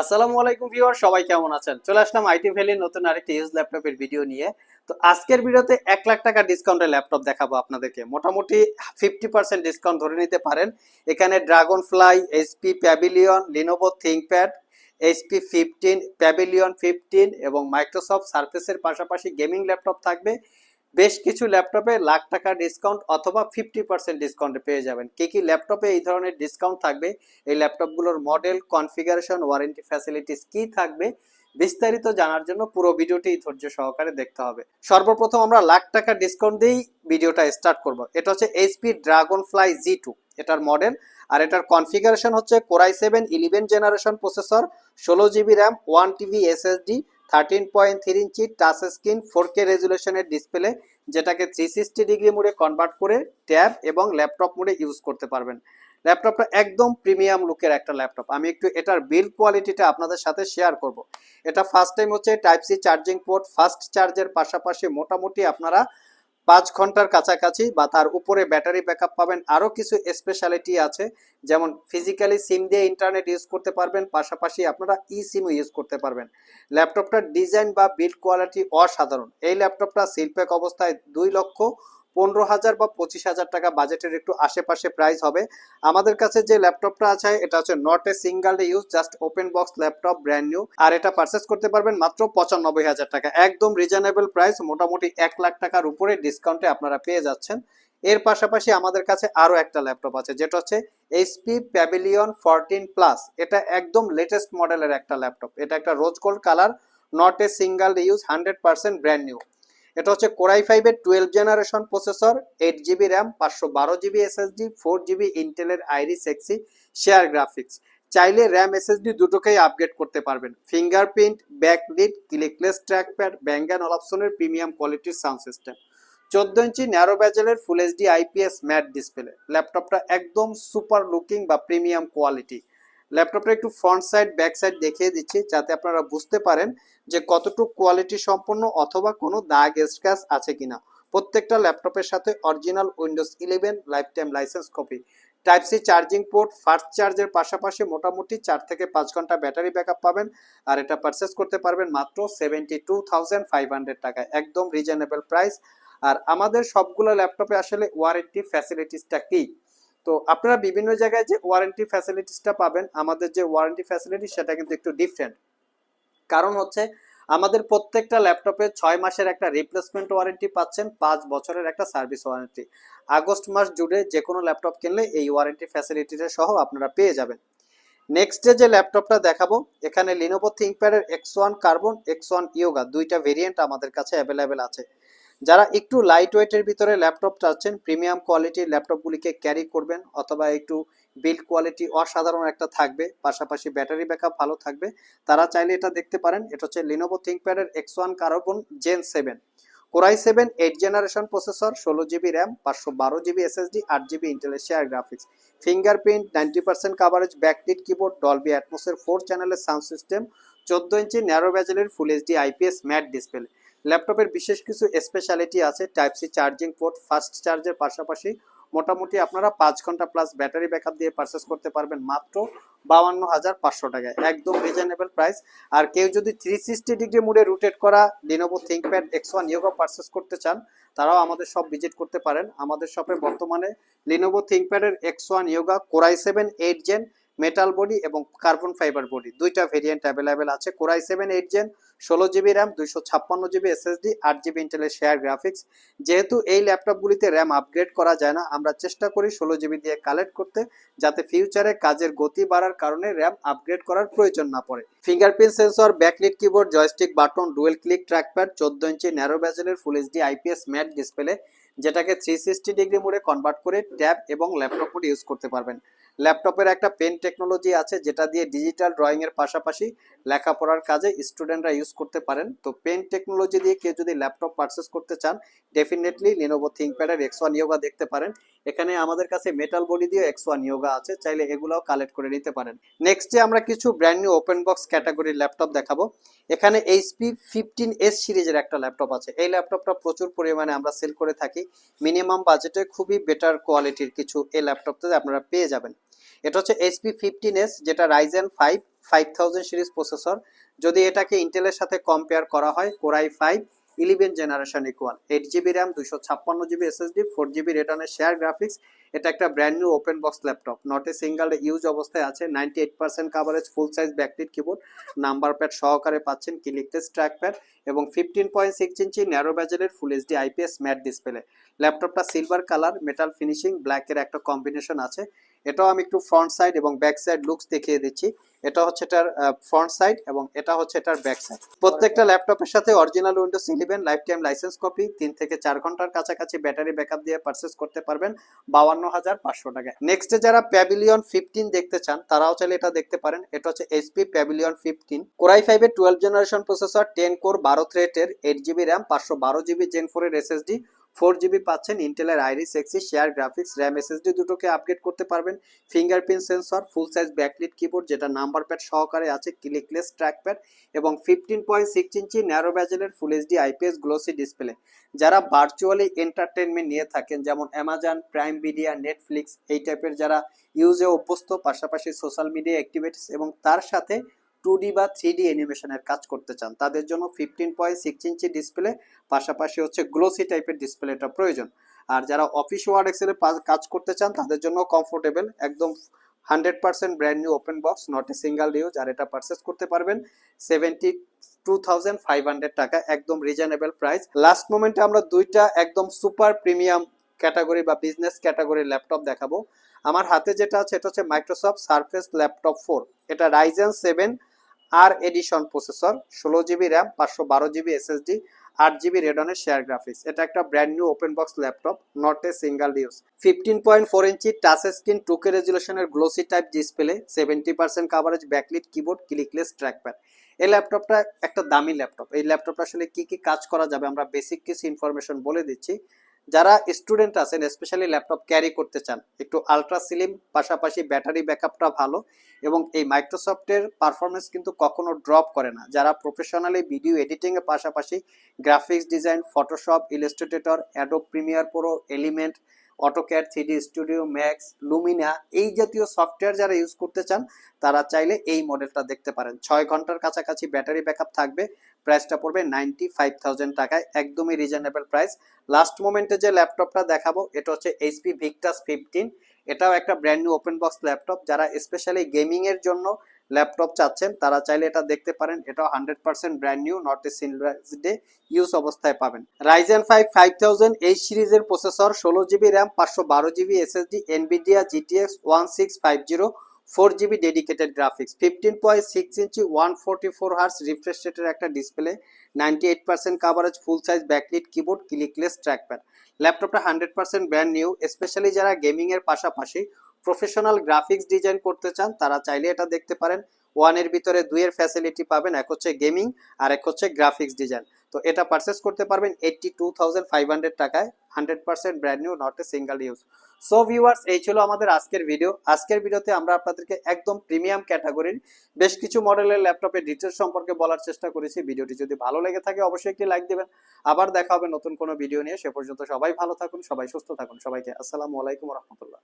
আসসালামু আলাইকুম ভিউয়ার সবাই কেমন আছেন? চলে আসলাম আইটি ভ্যালির নতুন আরেকটি ইউজ ল্যাপটপের ভিডিও নিয়ে। তো আজকের ভিডিওতে এক লাখ টাকা ডিসকাউন্টের ল্যাপটপ দেখাবো আপনাদেরকে। মোটামুটি ফিফটি পার্সেন্ট ডিসকাউন্ট ধরে নিতে পারেন। এখানে Dragonfly HP Pavilion Lenovo ThinkPad HP fifteen Pavilion fifteen এবং মাইক্রোসফট সার্ফেসের পাশাপাশি গেমিং ল্যাপটপ থাকবে। বেশ কিছু ল্যাপটপে লাখ টাকা ডিসকাউন্ট অথবা ফিফটি পার্সেন্ট ডিসকাউন্টে পেয়ে যাবেন। কি কি ল্যাপটপে এই ধরনের ডিসকাউন্ট থাকবে? এই ল্যাপটপগুলোর মডেল কনফিগারেশন ওয়ারেন্টি ফ্যাসিলিটিস কি থাকবে? বিস্তারিত জানার জন্য পুরো ভিডিওটি ধৈর্য সহকারে দেখতে হবে। সর্বপ্রথম আমরা লাখ টাকা ডিসকাউন্ট দিয়েই ভিডিওটা স্টার্ট করব। এটা হচ্ছে HP dragon fly G two এটার মডেল আর এটার কনফিগারেশন হচ্ছে core i seven eleven generation processor ষোলো GB RAM one TB SSD thirteen point three inch touch screen four K রেজুলেশনের display যেটাকে থ্রি সিক্সটি ডিগ্রি মোডে কনভার্ট করে tab এবং laptop মোডে ইউজ করতে পারবেন। ল্যাপটপটা একদম প্রিমিয়াম লুকের একটা ল্যাপটপ আমি একটু এটার বিল্ড কোয়ালিটিটা আপনাদের সাথে শেয়ার করব। এটা ফার্স্ট টাইম হচ্ছে type C charging port fast চার্জের পাশাপাশি মোটামুটি আপনারা পাঁচ ঘণ্টার কাছাকাছি বা তার উপরে ব্যাটারি ব্যাকআপ পাবেন। আরও কিছু স্পেশালিটি আছে, যেমন ফিজিক্যালি সিম দিয়ে ইন্টারনেট ইউজ করতে পারবেন, পাশাপাশি আপনারা ই সিমও ইউজ করতে পারবেন। ল্যাপটপটার ডিজাইন বা বিল্ড কোয়ালিটি অসাধারণ। এই ল্যাপটপটা শিল্পেক অবস্থায় দুই লক্ষ পনেরো হাজার বা পঁচিশ হাজার টাকা বাজেটের একটু আশেপাশে প্রাইস হবে। আমাদের কাছে যে ল্যাপটপটা আছে, এটা হচ্ছে not a single use just open box laptop brand new আর এটা পারচেস করতে পারবেন মাত্র পঁচানব্বই হাজার টাকা। একদম রিজনেবল প্রাইস মোটামুটি এক লাখ টাকার উপরে ডিসকাউন্টে আপনারা পেয়ে যাচ্ছেন। এর পাশাপাশি আমাদের কাছে আরও একটা ল্যাপটপ আছে, যেটা হচ্ছে এইচপি প্যাভিলিয়ন ফরটিন প্লাস এটা একদম লেটেস্ট মডেলের একটা ল্যাপটপ এটা একটা rose gold colour not a single use hundred percent brand new এটা হচ্ছে কোরাই ফাইভের twelve generation processor eight GB RAM পাঁচশো বারো জিবি এসএসডি ফোর জিবি ইন্টেলের আইরিস এক্সি শেয়ার গ্রাফিক্স চাইলে র্যাম এসএসডি দুটোকেই আপগ্রেড করতে পারবেন। Fingerprint backlit clickless trackpad Bang and অলাপসনের premium কোয়ালিটির সাউন্ড সিস্টেম চোদ্দ inch narrow ব্যাজেলের full HD IPS matte display ল্যাপটপটা একদম সুপার লুকিং বা প্রিমিয়াম কোয়ালিটি ল্যাপটপটা একটু ফ্রন্ট সাইড ব্যাক সাইড দেখিয়ে দিচ্ছি, যাতে আপনারা বুঝতে পারেন যে কতটুকু কোয়ালিটি সম্পন্ন অথবা কোনো দাগ স্ক্র্যাচ আছে কিনা। প্রত্যেকটা ল্যাপটপের সাথে original Windows eleven lifetime license copy type C charging port fast চার্জের পাশাপাশি মোটামুটি চার থেকে পাঁচ ঘণ্টা ব্যাটারি ব্যাকআপ পাবেন। আর এটা পারচেস করতে পারবেন মাত্র seventy two thousand five hundred টাকায়, একদম রিজনেবল প্রাইস আর আমাদের সবগুলো ল্যাপটপে আসলে ওয়ারেন্টি ফ্যাসিলিটিসটা কি? তো আপনারা বিভিন্ন জায়গায় যে ওয়ারেন্টি ফ্যাসিলিটিসটা পাবেন, আমাদের যে ওয়ারেন্টি ফ্যাসিলিটি সেটা কিন্তু একটু ডিফারেন্ট কারণ হচ্ছে, আমাদের প্রত্যেকটা ল্যাপটপে ছয় মাসের একটা রিপ্লেসমেন্ট ওয়ারেন্টি পাচ্ছেন, পাঁচ বছরের একটা সার্ভিস ওয়ারেন্টি আগস্ট মাস জুড়ে যে কোনো ল্যাপটপ কিনলে এই ওয়ারেন্টি ফ্যাসিলিটিটা সহ আপনারা পেয়ে যাবেন। নেক্সট যে ল্যাপটপটা দেখাবো, এখানে Lenovo থিঙ্কপ্যাডের X one Carbon X one Yoga দুইটা ভেরিয়েন্ট আমাদের কাছে অ্যাভেলেবেল আছে। যারা একটু লাইট ওয়েটের ভিতরে ল্যাপটপ চাচ্ছেন প্রিমিয়াম কোয়ালিটির ল্যাপটপগুলিকে ক্যারি করবেন অথবা একটু বিল্ড কোয়ালিটি অসাধারণ একটা থাকবে, পাশাপাশি ব্যাটারি ব্যাকআপ ভালো থাকবে। তারা চাইলে এটা দেখতে পারেন, এটা হচ্ছে Lenovo থিঙ্কপ্যাডের X one Carbon Gen seven core i seven eight generation processor ষোলো জিবি র্যাম পাঁচশো বারো জিবি এসএসডি আট জিবি ইন্টেলের share graphics fingerprint ninety percent coverage backlit keyboard Dolby অ্যাটমোসের four চ্যানেলের সাউন্ড সিস্টেম চোদ্দ inch narrow ব্যাজেলের full HD IPS matte display ল্যাপটপের বিশেষ কিছু স্পেশালিটি আছে type C charging port fast চার্জের পাশাপাশি। মোটামুটি আপনারা পাঁচ ঘণ্টা প্লাস ব্যাটারি ব্যাকআপ দিয়ে পারচেস করতে পারবেন মাত্র বাউান্ন হাজার পাঁচশো টাকায়। একদম রিজনেবল প্রাইস আর কেউ যদি থ্রি সিক্সটি ডিগ্রি মুডে রুটেট করা Lenovo ThinkPad X one Yoga purchase করতে চান, তারাও আমাদের সব ভিজিট করতে পারেন। আমাদের শপে বর্তমানে Lenovo থিঙ্কপ্যাডের X one Yoga core i seven eight Gen metal body এবং কার্বন ফাইবার বডি দুইটা ভেরিয়েন্ট অ্যাভেলেবেল আছে। Core i seven eight Gen ষোলো জিবি র্যাম দুইশো ছাপ্পান্ন জিবি এসএসডি আট জিবি ইন্টেলের শেয়ার গ্রাফিক্স যেহেতু এই ল্যাপটপগুলিতে র্যাম আপগ্রেড করা যায় না, আমরা চেষ্টা করি ষোলো জিবি দিয়ে কালেক্ট করতে, যাতে ফিউচারে কাজের গতি বাড়ার কারণে র্যাম আপগ্রেড করার প্রয়োজন না পড়ে। Fingerprint sensor backlit keyboard joystick button dual click trackpad চোদ্দ inch narrow ব্যাজেলের full HD IPS matte display যেটাকে থ্রি সিক্সটি ডিগ্রি মোডে কনভার্ট করে ট্যাব এবং ল্যাপটপ মোডে ইউজ করতে পারবেন। ল্যাপটপের একটা পেন টেকনোলজি আছে যেটা দিয়ে ডিজিটাল ড্রয়িং এর পাশাপাশি লেখাপড়ার কাজে স্টুডেন্টরা ইউজ করতে পারেন। তো পেন টেকনোলজি দিয়ে কেউ যদি ল্যাপটপ পারচেস করতে চান ডেফিনেটলি লিনোভো থিঙ্কপ্যাডের এক্স ওয়ান ইয়োগা দেখতে পারেন। এখানে আমাদের কাছে মেটাল বডি দিয়ে এক্স ওয়ান ইয়োগা আছে, চাইলে এগুলাও কালেক্ট করে নিতে পারেন। নেক্সটে আমরা কিছু ব্র্যান্ড নিউ ওপেন বক্স ক্যাটাগরির ল্যাপটপ দেখাবো। এখানে এইচপি ফিফটিন এস সিরিজের একটা ল্যাপটপ আছে। এই ল্যাপটপটা প্রচুর পরিমাণে আমরা সেল করে থাকি। মিনিমাম বাজেটে খুবই বেটার কোয়ালিটির কিছু এই ল্যাপটপটাতে আপনারা পেয়ে যাবেন। এটা হচ্ছে এইচপি ফিফটিন এস যেটা Ryzen five five thousand series processor যদি এটাকে ইন্টেলের সাথে কম্পেয়ার করা হয় core i five eleven generation equal eight GB RAM দুশো ছাপ্পান্ন জিবি এসএসডি ফোর জিবি রেটার্নের শেয়ার গ্রাফিক্স এটা একটা brand new open box laptop not a single use অবস্থায় আছে ninety eight percent coverage full size backlit keyboard number pad সহকারে পাচ্ছেন clickless track pad এবং fifteen point six inch narrow ব্যাজেলের full HD IPS matte display ল্যাপটপটা silver colour metal finishing ব্ল্যাকের একটা combination আছে। এটাও আমি একটু ফ্রন্ট সাইড এবং ব্যাক সাইড লুকস দেখিয়ে দিচ্ছি। এটা হচ্ছে এটার ফ্রন্ট সাইড এবং এটা হচ্ছে এটার ব্যাক সাইড প্রত্যেকটা ল্যাপটপের সাথে original Windows eleven lifetime license copy তিন থেকে চার ঘণ্টার কাছাকাছি ব্যাটারি ব্যাকআপ দিয়ে পারচেস করতে পারবেন। বাউান্ন হাজার পাঁচশো টাকায়। নেক্সটে যারা প্যাভিলিয়ন ফিফটিন দেখতে চান, তারাও চাইলে এটা দেখতে পারেন। এটা হচ্ছে HP Pavilion fifteen core i ফাইভের twelve generation processor ten core বারো থ্রেটের এইট জিবি র্যাম পাঁচশো বারো জিবি জেন ফোরের এসএসডি ফোর জিবি পাচ্ছেন ইন্টেলের Iris Xe, share graphics, RAM SSD দুটোকে আপডেট করতে পারবেন। Fingerprint sensor, full size backlit keyboard, যেটা নাম্বার প্যাড সহকারে আছে, ক্লিকলেস ট্র্যাক প্যাড এবং fifteen point six inch narrow ব্যাজেলের full HD IPS glossy display. যারা ভার্চুয়ালি এন্টারটেনমেন্ট নিয়ে থাকেন, যেমন অ্যামাজন, প্রাইম মিডিয়া নেটফ্লিক্স, এই টাইপের যারা ইউজে অভ্যস্ত, পাশাপাশি সোশ্যাল মিডিয়া অ্যাক্টিভিটিস এবং তার সাথে টু ডি বা থ্রি ডি অ্যানিমেশনের কাজ করতে চান, তাদের জন্য fifteen point six inch display পাশাপাশি হচ্ছে গ্লোসি টাইপের ডিসপ্লেটা প্রয়োজন। আর যারা অফিস ওয়ার্ড এক্সেলে কাজ করতে চান, তাদের জন্য কমফোর্টেবল একদম hundred percent brand new open box not a single use আর এটা পারচেস করতে পারবেন seventy two thousand five hundred টাকা, একদম রিজনেবল প্রাইস লাস্ট মোমেন্টে আমরা দুইটা একদম সুপার প্রিমিয়াম ক্যাটাগরি বা বিজনেস ক্যাটাগরির ল্যাপটপ দেখাবো। আমার হাতে যেটা আছে, এটা হচ্ছে মাইক্রোসফট সারফেস ল্যাপটপ ফোর এটা Ryzen seven R edition processor ষোলো জিবি র্যাম পাঁচশো বারো জিবি এসএসডি আট জিবি রেডনের শেয়ার গ্রাফিক্স এটা একটা brand new open box laptop not a single use fifteen point four inch touch screen two K রেজুলেশনের glossy type display seventy percent coverage backlit keyboard clickless trackpad এই ল্যাপটপটা একটা দামি laptop এই ল্যাপটপটা আসলে কি কি কাজ করা যাবে? আমরা বেসিক কিছু ইনফরমেশন বলে দিচ্ছি। যারা স্টুডেন্ট আছেন স্পেশালি ল্যাপটপ ক্যারি করতে চান, একটু আলট্রা সিলিম পাশাপাশি ব্যাটারি ব্যাকআপটা ভালো এবং এই মাইক্রোসফটের পারফরমেন্স কিন্তু কখনো ড্রপ করে না। যারা প্রফেশনালি ভিডিও এডিটিং এর পাশাপাশি graphics design Photoshop Illustrator Adobe Premiere Pro Element AutoCAD three D Studio Max Lumina এই জাতীয় সফটওয়্যার যারা ইউজ করতে চান, তারা চাইলে এই মডেলটা দেখতে পারেন। ছয় ঘণ্টার কাছাকাছি ব্যাটারি ব্যাকআপ থাকবে। প্রাইসটা পড়বে নাইনটি ফাইভ থাউজেন্ড টাকায়, একদমই রিজনেবল প্রাইস লাস্ট মোমেন্টে যে ল্যাপটপটা দেখাবো, এটা হচ্ছে এইচপি ভিক্টাস ফিফটিন এটাও একটা brand new open box laptop যারা স্পেশালি গেমিং এর জন্য ল্যাপটপ চাচ্ছেন, তারা চাইলে এটা দেখতে পারেন। এটাও hundred percent brand new not a day use অবস্থায় পাবেন। রাইজেন ফাইভ ফাইভ থাউজেন্ড এই সিরিজের প্রসেসর ষোলো জিবি র্যাম পাঁচশো বারো GB SSD Nvidia GTX one six five zero four GB dedicated graphics fifteen point six inch one forty four hertz refresh রেটের একটা display ninety eight percent coverage full size backlit keyboard clickless trackpad ল্যাপটপটা hundred percent brand new specially যারা গেমিংয়ের পাশাপাশি professional graphics design করতে চান, তারা চাইলে এটা দেখতে পারেন। ওয়ানের ভিতরে দুইয়ের ফ্যাসিলিটি পাবেন, এক হচ্ছে গেমিং আর এক হচ্ছে গ্রাফিক্স ডিজাইন তো এটা পারচেস করতে পারবেন eighty two thousand five hundred টাকায় hundred percent brand new not a single use so viewers এই ছিল আমাদের আজকের ভিডিও আজকের ভিডিওতে আমরা আপনাদেরকে একদম প্রিমিয়াম ক্যাটাগরির বেশ কিছু মডেলের ল্যাপটপের ডিটেলস সম্পর্কে বলার চেষ্টা করেছি। ভিডিওটি যদি ভালো লেগে থাকে, অবশ্যই একটি লাইক দেবেন। আবার দেখা হবে নতুন কোনো ভিডিও নিয়ে। সে পর্যন্ত সবাই ভালো থাকুন, সবাই সুস্থ থাকুন। সবাইকে আসসালামু আলাইকুম রহমতুল্লাহ।